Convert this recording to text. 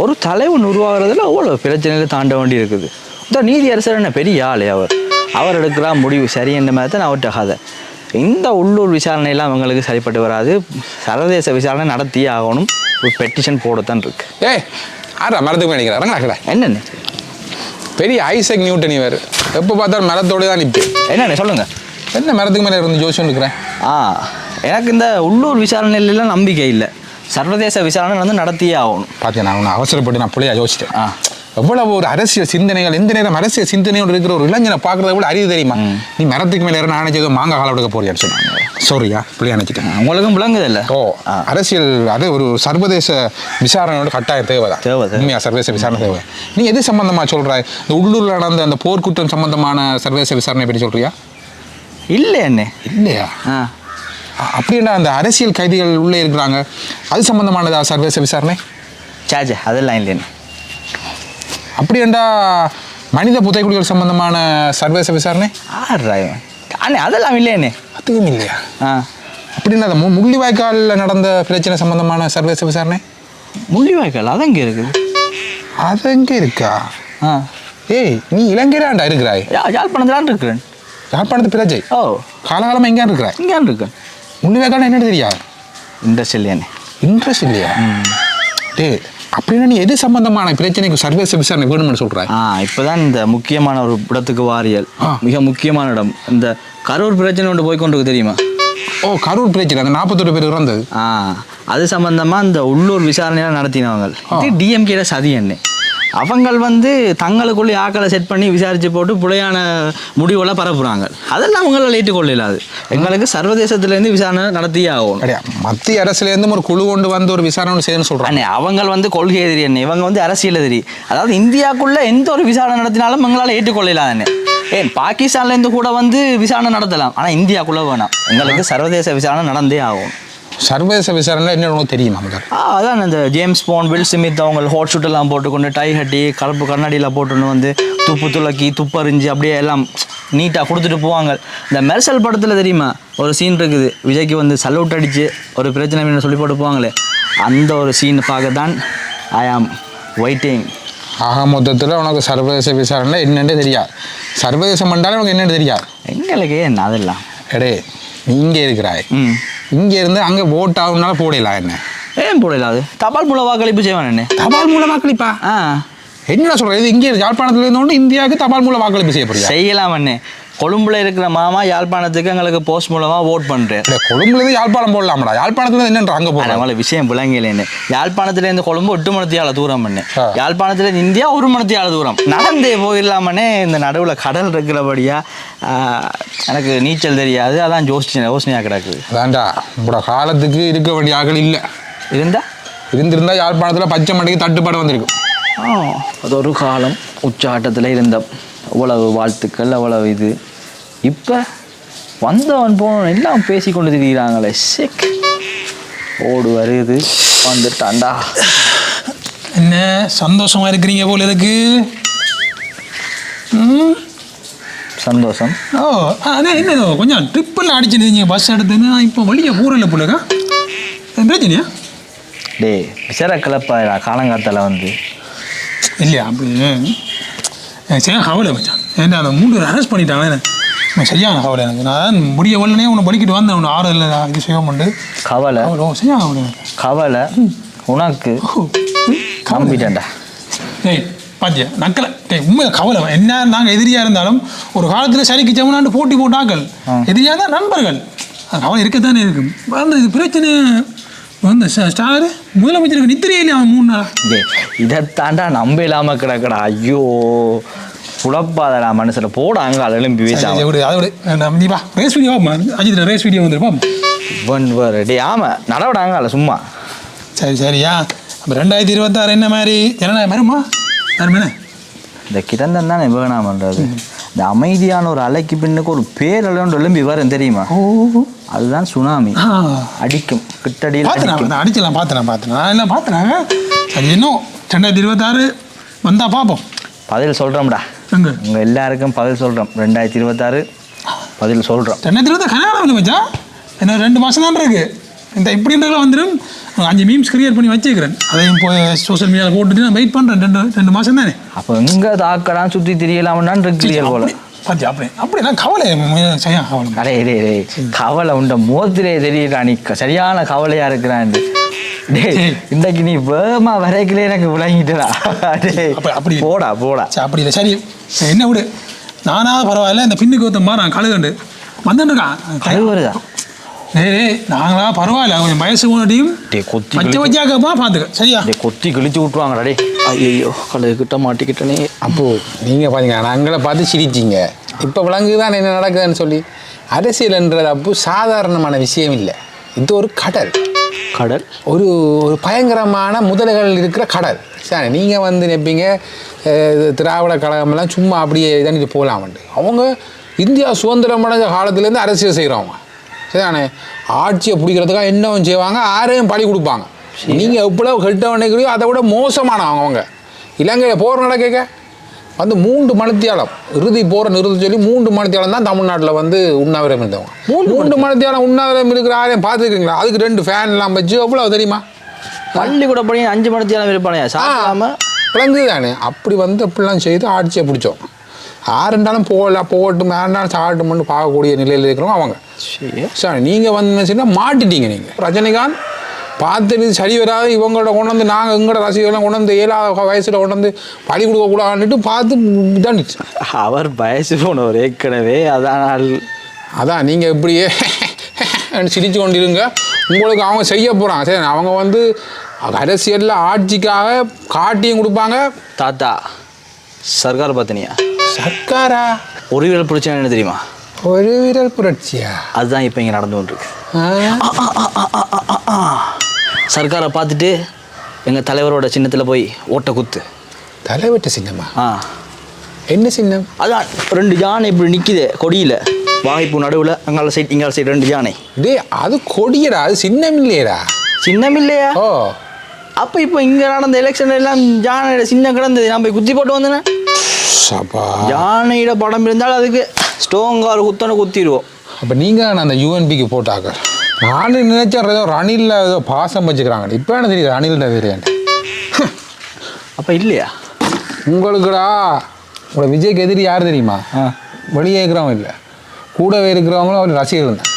ஒரு தலைவன் உருவாகிறதுல அவ்வளோ பிரச்சனைகளை தாண்ட வேண்டி இருக்குது இந்த நீதி அரசர் என்ன பெரிய ஆளு அவர். அவர் எடுக்கிற முடிவு சரி என்ற மாதிரி தான் அவர்கிட்ட கதை. இந்த உள்ளூர் விசாரணையெல்லாம் அவங்களுக்கு சரிப்பட்டு வராது. சர்வதேச விசாரணை நடத்தியே ஆகணும். ஒரு பெட்டிஷன் போடத்தான் இருக்கு. ஏய் ஆறா மரத்துக்கு இறங்கடா என்னென்ன? பெரிய ஐசக் நியூட்டன் இவர். எப்போ பார்த்தாலும் மரத்தோடு தான் நிற்பேன் என்னென்ன சொல்லுங்கள் என்ன மரத்துக்கு மேலே இருந்து ஜோசியம் இருக்கிறேன் ஆ எனக்கு இந்த உள்ளூர் விசாரணையிலலாம் நம்பிக்கை இல்லை. சர்வதேச விசாரணை வந்து நடத்தியே ஆகணும். பார்த்தேன் நான் அவசரப்பட்டு நான் பிள்ளையா யோசிச்சிட்டேன். எவ்வளவு ஒரு அரசியல் சிந்தனைகள் எந்த நேரம் அரசியல் சிந்தனையோடு இருக்கிற ஒரு இளைஞனை பார்க்கறத விட அறிவு தெரியுமா? நீ மரத்துக்கு மேலே நான் ஏதோ மாங்காய் கால எடுக்க போறியான்னு சொன்னாங்க. சாரியா பிள்ளையா நினச்சிட்டேன் உங்களுக்கும் விளங்குது இல்லை? ஓ அரசியல் அது ஒரு சர்வதேச விசாரணையோட கட்டாயம் தேவைதான். தேவை, தேவை. உண்மையா சர்வதேச விசாரணை தேவை? நீ எது சம்பந்தமா சொல்ற இந்த உள்ளூர்ல நடந்த அந்த போர்க்குற்றம் சம்பந்தமான சர்வதேச விசாரணை பற்றி சொல்றியா? இல்லை என்ன இல்லையா? அப்படின்னா அந்த அரசியல் கைதிகள் உள்ளே இருக்கிறாங்க? அது சம்பந்தமானதா சர்வதேச விசாரணை? சாச்சே அதெல்லாம் இல்லைன்னு அப்படியாண்டா மனித புதைக்குடிகள் சம்பந்தமான சர்வதேச விசாரணை? அண்ணே அதெல்லாம் இல்லையண்ணே. அதுவும் இல்லையா? ஆ. அப்படின்னா அந்த முள்ளிவாய்க்காலில் நடந்த பிரச்சனை சம்பந்தமான சர்வதேச விசாரணை? முள்ளிவாய்க்கால் அது எங்கே இருக்குது? அது எங்கே இருக்கா? ஆ. ஏய் நீ இலங்கையிலாண்டா இருக்கிறாய்? யா- யாழ்ப்பாணத்துலான் இருக்கிறேன். யாழ்ப்பாணத்து பிரஜை? ஓ. காலகாலமாக எங்கேயா இருக்கிறாய்? இங்கே இருக்கேன். முள்ளிவாய்க்கால் என்னன்னு தெரியா? இன்ட்ரெஸ்ட் இல்லையாண்ணே. இன்ட்ரெஸ்ட் இல்லையா? டேய் அப்படின்னா நீ எது சம்பந்தமான பிரச்சனைக்கு சர்வதேச விசாரணை வேணும்னு சொல்கிறாய் ஆ இப்போதான் இந்த முக்கியமான ஒரு இடத்துக்கு வாரியல். மிக முக்கியமான இடம். இந்த கரூர் பிரச்சனை ஒன்று போய் கொண்டு தெரியுமா? ஓ கரூர் பிரச்சனை அந்த நாற்பத்தொரு பேர் இறந்தது. ஆ அது சம்பந்தமா இந்த உள்ளூர் விசாரணையெல்லாம் நடத்தினவங்க. இது டிஎம்கேட சதி என்ன அவங்கள் வந்து தங்களுக்குள்ளே ஆக்களை செட் பண்ணி விசாரிச்சு போட்டு புலையான முடிவெல்லாம் பரப்புறாங்க. அதெல்லாம் அவங்களால ஏற்றுக்கொள்ளாது எங்களுக்கு சர்வதேசத்துலேருந்து விசாரணை நடத்தியே ஆகும் மத்திய அரசுலேருந்து ஒரு குழு கொண்டு வந்து ஒரு விசாரணை செய்யணும்னு சொல்கிறாங்க அவங்க வந்து கொள்கை எதிரி என்ன இவங்க வந்து அரசியல் எதிரி. அதாவது இந்தியாக்குள்ள எந்த ஒரு விசாரணை நடத்தினாலும் எங்களால் ஏற்றுக்கொள்ளலாம் என்ன ஏன் பாகிஸ்தான்ல இருந்து கூட வந்து விசாரணை நடத்தலாம். ஆனால் இந்தியாக்குள்ள வேணாம். எங்களுக்கு சர்வதேச விசாரணை நடந்தே ஆகும் சர்வதேச விசாரணை என்ன உனக்கு தெரியுமா அதான் இந்த ஜேம்ஸ் போன் வில் ஸ்மித் அவங்க ஹோட் ஷூட்டெல்லாம் போட்டுக்கொண்டு டை கட்டி கலப்பு கண்ணாடியில் போட்டுன்னு வந்து துப்பு துளக்கி துப்பறிஞ்சு அப்படியே எல்லாம் நீட்டாக கொடுத்துட்டு போவாங்க. இந்த மெர்சல் படத்தில் தெரியுமா? ஒரு சீன் இருக்குது. விஜய்க்கு வந்து சல்யூட் அடித்து ஒரு பிரச்சனை சொல்லி போட்டு போவாங்களே அந்த ஒரு சீன் பார்க்க தான் ஐ ஆம் வெயிட்டிங் ஆக மொத்தத்தில் உனக்கு சர்வதேச விசாரணை என்னன்னு தெரியாது சர்வதேசம் பண்ணாலும் உனக்கு என்னன்னு தெரியாது எங்களுக்கு என்ன அதெல்லாம்? எடே நீ இங்கே இருக்கிறாய். ம். இங்கே இருந்து அங்கே ஓட் ஆகுனால போடலாம் என்ன? ஏன் போடல அது? தபால் மூல வாக்களிப்பு செய்வான் என்ன? தபால் மூலம் வாக்களிப்பா ஆ. என்ன சொல்கிறது இது இங்கே யாழ்ப்பாணத்துல இருந்து இந்தியாவுக்கு தபால் மூலம் வாக்களிப்பு செய்ய போறியா? செய்யலாம் அண்ணே. கொழும்புல இருக்கிற மாமா யாழ்ப்பாணத்துக்கு எங்களுக்கு போஸ்ட் மூலமாக ஓட் பண்ணுறேன் இல்லை கொழும்புல இருந்து யாழ்ப்பாணம் போடலாம்டா. யாழ்ப்பாணத்துல இருந்து என்னன்ற அங்கே போகலாம் அதனால விஷயம் விளங்கலேன்னு யாழ்ப்பாணத்துலேருந்து கொழும்பு எட்டு மணத்தியால தூரம் பண்ணு. ஆ. யாழ்ப்பாணத்துலேருந்து இந்தியா ஒரு மணத்தியால தூரம். நடந்தே போயிடலாமனே இந்த நடுவில் கடல் இருக்கிறபடியா எனக்கு நீச்சல் தெரியாது. அதான் யோசிச்சு யோசனையாக கிடக்குது அதான்டா உங்களோட காலத்துக்கு இருக்க வேண்டிய ஆட்கள் இல்லை. இருந்தா? இருந்திருந்தா யாழ்ப்பாணத்தில் பச்சை மண்டைக்கு தட்டுப்பாடு வந்திருக்கும். அது ஒரு காலம் உச்சாட்டத்தில் இருந்த அவ்வளவு வாழ்த்துக்கள் அவ்வளவு இது. இப்போ வந்தவன் போனவன் எல்லாம் பேசி கொண்டு திரிகிறாங்களே சிக் ஓடு வருது வந்துட்டான்டா. என்ன சந்தோஷமா இருக்கிறீங்க போல இருக்கு? சந்தோஷம். ஓ அதான் என்ன கொஞ்சம் ட்ரிப்பெல்லாம் அடிச்சுருந்தீங்க பஸ் எடுத்துன்னு. இப்போ வெளியே போகிறல போலக்கா பிரச்சனையா? டேய் விசர கிளப்பாயிடா காலங்காத்தால வந்து. இல்லையா? அப்படி எனக்கு சரியான கவலை வச்சான் ஏன்டா அந்த மூன்று அரெஸ்ட் பண்ணிட்டாங்க எனக்கு சரியான கவலை எனக்கு. நான் முடிய உடனே உன்னை படிக்கிட்டு வந்தேன். உன்னை ஆறு இல்லை இது செய்வோம் உண்டு கவலை. சரியான கவலை எனக்கு. கவலை. உனக்கு. நம்பிட்டேன்டா. டேய் பாத்தியா? நக்கலை. டேய் உண்மை கவலை. என்ன நாங்கள் எதிரியாக இருந்தாலும் ஒரு காலத்தில் சரிக்கு ஜமுனாண்டு போட்டி போட்டாக்கள் எதிரியாக தான் நண்பர்கள். அது கவலை இருக்கத்தானே இருக்கும். வந்து இது பிரச்சனை வந்து ஸ்டார்? முதலமைச்சருக்கு நித்திரையே இல்லையா அவன் மூணு நாள்? டேய் இதை தாண்டா நம்ப இல்லாம கிடக்கடா. ஐயோ புலப்பாதடா மனுஷனை. போட அங்க எழும்பி வீசாம விடு அதை விடு. நம்ம நீ வா. Race video Ajith race video வந்துருப்போம் இவன் வேறு டேய் ஆமா. நடவடாங்க சும்மா. சரி சரியா அப்போ ரெண்டாயிரத்தி இருபத்தாறு என்ன மாதிரி? ஜனநாயகம் வருமா வருமே இந்த கிடந்தன் தானே வேணாம் பண்றது இந்த அமைதியான ஒரு அலைக்கு பின்னுக்கு ஒரு பேரலோண்டு எழும்பி வரும் தெரியுமா? ஓ. அதுதான் சுனாமி. அடிக்கும். கிட்டடியில் அடிச்சலாம் பார்த்தேன் பார்த்தேன் நான் எல்லாம் பார்த்தேன் சரி இன்னும் ரெண்டாயிரத்தி இருபத்தாறு வந்தால் பார்ப்போம் பதில் சொல்றோம்டா. எங்க? உங்க எல்லாருக்கும் பதில் சொல்றோம். ரெண்டாயிரத்தி இருபத்தாறு பதில் சொல்றோம். ரெண்டாயிரத்தி இருபத்தி கல்யாணம் வந்து மச்சான்? இன்னும் ரெண்டு மாதம் தான் இருக்கு. இந்த இப்படின்றதுல வந்துடும் அஞ்சு மீம்ஸ் கிரியேட் பண்ணி வச்சுக்கிறேன் அதையும் போய் சோஷியல் மீடியாவில் போட்டுட்டு நான் வெயிட் பண்ணுறேன் ரெண்டு ரெண்டு மாதம் தானே. அப்போ எங்கே தாக்கடான் சுற்றி தெரியலாம்னான் இருக்கிறீர்கள் போல. பாத்தி அப்படி அப்படி நான் கவலை சரியா? கவலை. அடே டே கவலை உண்ட மோத்திலே தெரியல நீ. சரியான கவலையா இருக்கிறான் இன்றைக்கு நீ வேகமா வரைக்கலே எனக்கு விளங்கிட்டடா. அப்படி- போடா போடா. அப்படி இல்லை. சரி என்ன விடு. நானா பரவாயில்ல. இந்த பின்னுக்கு ஒருத்தன் மாறான் கழுகண்டு வருதா டேய் டேய், நாங்களா? பரவாயில்ல. கொஞ்சம் வயசு டேய் கொத்தி வச்ச கிழிச்சு வச்சாக்கப்பா பார்த்துக்க. சரியா? கொத்தி கிழிச்சு விட்டுருவாங்கடா டேய். ஐயோ கழுகு கிட்ட மாட்டிக்கிட்டனே. அப்போ நீங்கள் பார்த்தீங்க நாங்களை பார்த்து சிரிச்சிங்க. இப்போ விளங்குதான் என்ன நடக்குதுன்னு சொல்லி. அரசியல்ன்றது அப்போ சாதாரணமான விஷயம் இல்லை. இது ஒரு கடல். கடல்? ஒரு ஒரு பயங்கரமான முதலைகள் இருக்கிற கடல். சரி நீங்கள் வந்து இது திராவிட கழகமெல்லாம் சும்மா அப்படியே இதானிட்டு போகலாமண்டு அவங்க இந்தியா சுதந்திரம் அடைஞ்ச காலத்துலேருந்து அரசியல் செய்கிறவங்க சரிதானே ஆட்சியை பிடிக்கிறதுக்காக என்னவும் செய்வாங்க ஆரையும் பழி கொடுப்பாங்க. நீங்கள் எவ்வளோ கெட்டவனைக்கிறியோ அதை விட மோசமானவங்க அவங்க. இலங்கையில் போர் நடக்க வந்து மூன்று மணித்தியாலம் இறுதி போரை நிறுத்த சொல்லி மூன்று மணித்தியாலம் தான் தமிழ்நாட்டில் வந்து உண்ணாவிரம் இருந்தவங்க. மூன்று மணித்தியாலம். உண்ணாவிரம் இருக்கிற ஆரையும் பார்த்துருக்கீங்களா? அதுக்கு ரெண்டு ஃபேன்லாம் வச்சு எவ்வளோ தெரியுமா? பள்ளிக்கூட படி அஞ்சு மணித்தியாலம் இருப்பானே சாப்பிடாம? விளங்குது தானே. அப்படி வந்து அப்படிலாம் செய்து ஆட்சியை பிடிச்சோம். யாருண்டாலும் போகலாம் போகட்டும் யாருனாலும் சாகட்டும்னு பார்க்கக்கூடிய நிலையில் இருக்கிறவங்க அவங்க. சரி. சார் நீங்கள் வந்து நினைச்சீங்கன்னா மாட்டிட்டீங்க நீங்கள் ரஜினிகாந்த் பார்த்துட்டு சரி வராது இவங்களோட கொண்டு வந்து நாங்கள் எங்களோட ரசிகர்லாம் கொண்டு வந்து ஏழாவது வயசில் கொண்டு வந்து பழி கொடுக்கக்கூடாதுன்னுட்டு பார்த்து இதாண்டுச்சு அவர் வயசு போனவர் ஏற்கனவே அதான் அதான் நீங்கள் இப்படியே சிரிச்சு கொண்டிருங்க. உங்களுக்கு அவங்க செய்ய போகிறாங்க சரி அவங்க வந்து அரசியலில் ஆட்சிக்காக காட்டியும் கொடுப்பாங்க. தாத்தா சர்க்கார் பத்தினியா? சர்க்காரா? ஒரு விரல் பிரச்சனை என்ன தெரியுமா? ஒரு விரல் புரட்சியா? அதுதான் இப்போ இங்கே நடந்து கொண்டிருக்கு? சர்க்காரை பார்த்துட்டு எங்கள் தலைவரோட சின்னத்தில் போய் ஓட்ட குத்து. தலைவட்ட சின்னமா? ஆ. என்ன சின்னம்? அதான் ரெண்டு யானை இப்படி நிற்கிது கொடியில். வாய்ப்பு நடுவில் அங்கால சைட் இங்கால சைடு ரெண்டு யானை. டேய் அது கொடியடா அது சின்னம் இல்லையடா. சின்னம் இல்லையா? ஓ. அப்போ இப்போ இங்கே நடந்த எலெக்ஷன் எல்லாம் யானையோட சின்னம் கிடந்தது நான் போய் குத்தி போட்டு வந்தேனே. சப்பா யானையோட படம் இருந்தால் அதுக்கு ஸ்டோங்கால் குத்தனை குத்திடுவோம். அப்போ நீங்கள் அந்த யூஎன்பிக்கு போட்டாக்க நானும் நினைச்சேன் ஏதோ ரணிலில் ஏதோ பாசம் வச்சுக்கிறாங்க. இப்போ என்ன தெரியுது ரணில்ட தெரியாது அப்போ இல்லையா? உங்களுக்குடா உங்களோட விஜய்க்கு எதிரி யார் தெரியுமா? வெளியே இருக்கிறவங்க இல்லை. கூடவே இருக்கிறவங்களும் அவர் ரசிகர்கள் தான்.